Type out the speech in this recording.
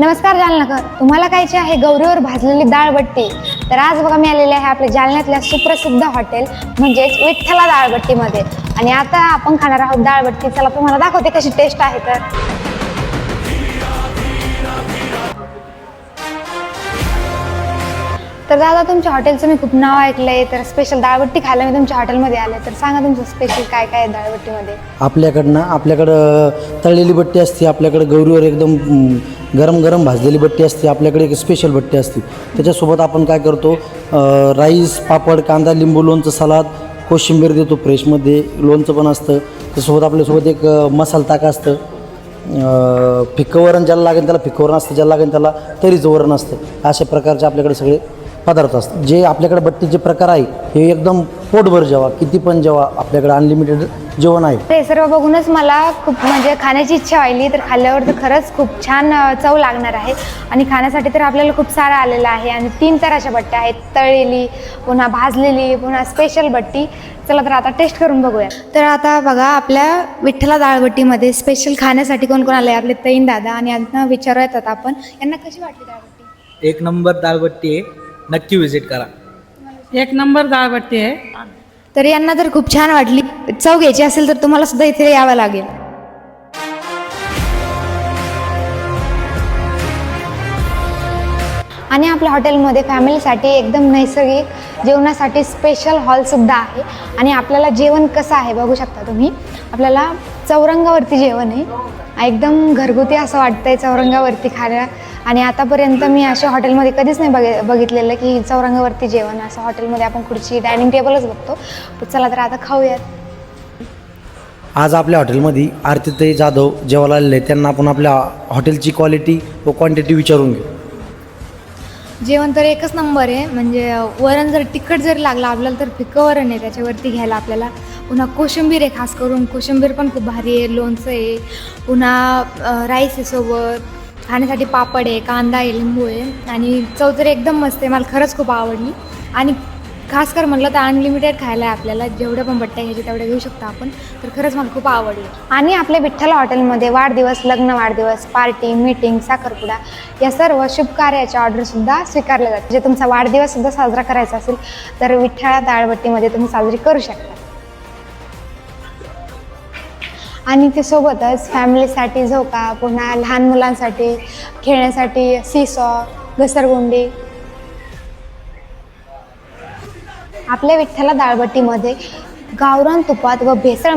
नमस्कार जालनाकर. तुम्हाला खायची आहे गौरीवर भाजलेली दाळबट्टी? तर आज बघा मी आलेले आहे आपल्या जालन्यातल्या सुप्रसिद्ध हॉटेल म्हणजेच विठ्ठला दाळबट्टीमध्ये. आणि आता आपण खाणार आहोत दाळबट्टी. चला तुम्हाला दाखवते कशी टेस्ट आहे तर. तर दादा तुमच्या हॉटेलचं मी खूप नाव ऐकलंय. तर स्पेशल दाळबट्टी खायला मी तुमच्या हॉटेलमध्ये आले. तर सांगा तुमचं स्पेशल काय काय आहे दाळबट्टीमध्ये? आपल्याकडनं आपल्याकडं तळलेली बट्टी असते. आपल्याकडं गौरीवर एकदम गरम गरम भाजलेली बट्टी असते आपल्याकडे एक स्पेशल बट्टी असते. त्याच्यासोबत आपण काय करतो राईस पापड कांदा लिंबू लोणचं सलाद कोशिंबीर देतो फ्रेशमध्ये लोणचं पण असतं. त्यासोबत आपल्यासोबत एक मसाला ताक असतं. फिक्कं वरण ज्याला लागेल त्याला फिक्कं वरण असतं ज्याला लागेल त्याला तरीचं वरण असतं. अशा प्रकारचे आपल्याकडे सगळे पदार्थ असतात. जे आपल्याकडे बट्टीचे प्रकार आहे हे एकदम पोटभर जेवा किती पण जेवा आपल्याकडे अनलिमिटेड जेवण आहे. ते सर्व बघूनच मला खूप म्हणजे खाण्याची इच्छा व्हायली तर खाल्ल्यावर तर खरंच खूप छान चव लागणार आहे. आणि खाण्यासाठी तर आपल्याला खूप सारं आलेलं आहे. आणि तीन तराच्या बट्ट्या आहेत तळलेली पुन्हा भाजलेली पुन्हा स्पेशल बट्टी. चला तर आता टेस्ट करून बघूया. तर आता बघा आपल्या विठ्ठला डाळबट्टीमध्ये स्पेशल खाण्यासाठी कोण कोण आले आपले तैन दादा आणि यांना विचारू येतात आपण. यांना कशी वाटली डाळबट्टी एक नंबर दालबट्टी आहे. नक्की व्हिजिट करा. एक नंबर डाळबट्टी आहे. तर यांना तर खूप छान वाटली. चव घ्यायची असेल तर तुम्हाला सुद्धा इथे यावं लागेल. आणि आपल्या हॉटेलमध्ये फॅमिलीसाठी एकदम नैसर्गिक जेवणासाठी स्पेशल हॉलसुद्धा आहे. आणि आपल्याला जेवण कसं आहे बघू शकता तुम्ही. आपल्याला चौरंगावरती जेवण आहे. एकदम घरगुती असं वाटतंय चौरंगावरती खायला. आणि आतापर्यंत मी अशा हॉटेलमध्ये कधीच नाही बघि बघितलेलं की चौरंगावरती जेवण असं हॉटेलमध्ये आपण खुर्ची डायनिंग टेबलच बघतो. चला तर आता खाऊयात. आज आपल्या हॉटेलमध्ये आरतीताई जाधव जेवायला आलेले आहेत. त्यांना आपण आपल्या हॉटेलची क्वालिटी व क्वांटिटी विचारून घेऊ. जेवण तर एकच नंबर आहे. म्हणजे वरण जर तिखट जर लागलं आपल्याला तर फिक्कं वरण आहे त्याच्यावरती घ्यायला आपल्याला. पुन्हा कोशिंबीर आहे खास करून. कोशिंबीर पण खूप भारी आहे लोणचं आहे. पुन्हा राईस आहे सोबत. खाण्यासाठी पापड आहे कांदा आहे लिंबू आहे आणि चव तर एकदम मस्त आहे मला खरंच खूप आवडली. आणि खास कर म्हटलं तर अनलिमिटेड खायला आहे आपल्याला जेवढ्या पण बट्ट्या घ्यायचे तेवढ्या घेऊ शकतो आपण तर खरंच मला खूप आवडलं. आणि आपल्या विठ्ठल हॉटेलमध्ये वाढदिवस लग्न वाढदिवस पार्टी मीटिंग साखरपुडा या सर्व शुभ ऑर्डरसुद्धा स्वीकारल्या जातात. जे तुमचा वाढदिवससुद्धा साजरा करायचा असेल तर विठ्ठला दाळबट्टीमध्ये तुम्ही साजरी करू शकता. आणि ते सोबतच फॅमिलीसाठी झोका पुन्हा लहान मुलांसाठी खेळण्यासाठी सीसॉ घसरगुंडी. आपल्या विठ्ठला दाळबट्टीमध्ये गावरान तुपात व भेसळ